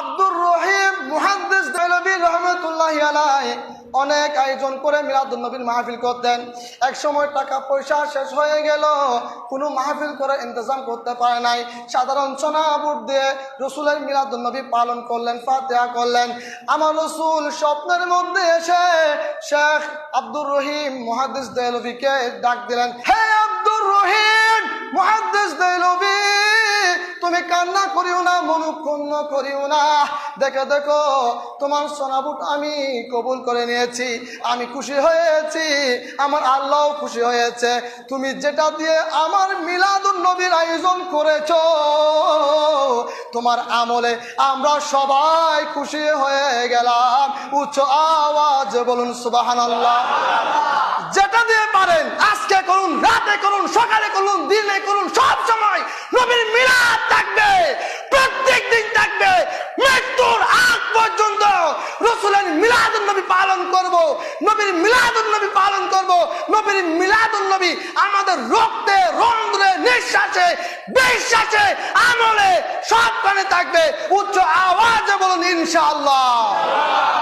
আব্দুর রহিম মুহাদ্দিস দেলবি রহমতুল্লাহ আলাই অনেক আয়োজন করে মিলাদুল নবীর মাহফিল করতেন। এক সময় টাকা পয়সা শেষ হয়ে গেল, কোনো মাহফিল করে ইন্তজাম করতে পারে নাই। সাধারণ চনা বুট দিয়ে রসুলের মিলাদুল নবী পালন করলেন, ফাতেহা করলেন। আমার রসুল স্বপ্নের মধ্যে এসে শেখ আব্দুর রহিম মুহাদ্দিস দেলবিকে ডাক দিলেন, হে কান্না করিও না, মনুক্ষুণ্ণ করিও না। দেখো দেখো, তোমার সোনাবুট আমি কবুল করে নিয়েছি, আমি খুশি হয়েছি, আমার আল্লাহ খুশি হয়েছে। তুমি যেটা দিয়ে আমার মিলাদুন নবীর আয়োজন করেছ, তোমার আমলে আমরা সবাই খুশি হয়ে গেলাম। উচ্চ আওয়াজ বলুন সুবাহান আল্লাহ রসুলের মিলাদুল নবী পালন করব, নবীর মিলাদুল নবী পালন করব, নবীর মিলাদুল নবী আমাদের রক্তে, রন্ধ্রে, নিঃশ্বাসে, বিশ্বাসে, আমলে সবখানে থাকবে। উচ্চ আওয়াজে বলুন, ইনশাআল্লাহ।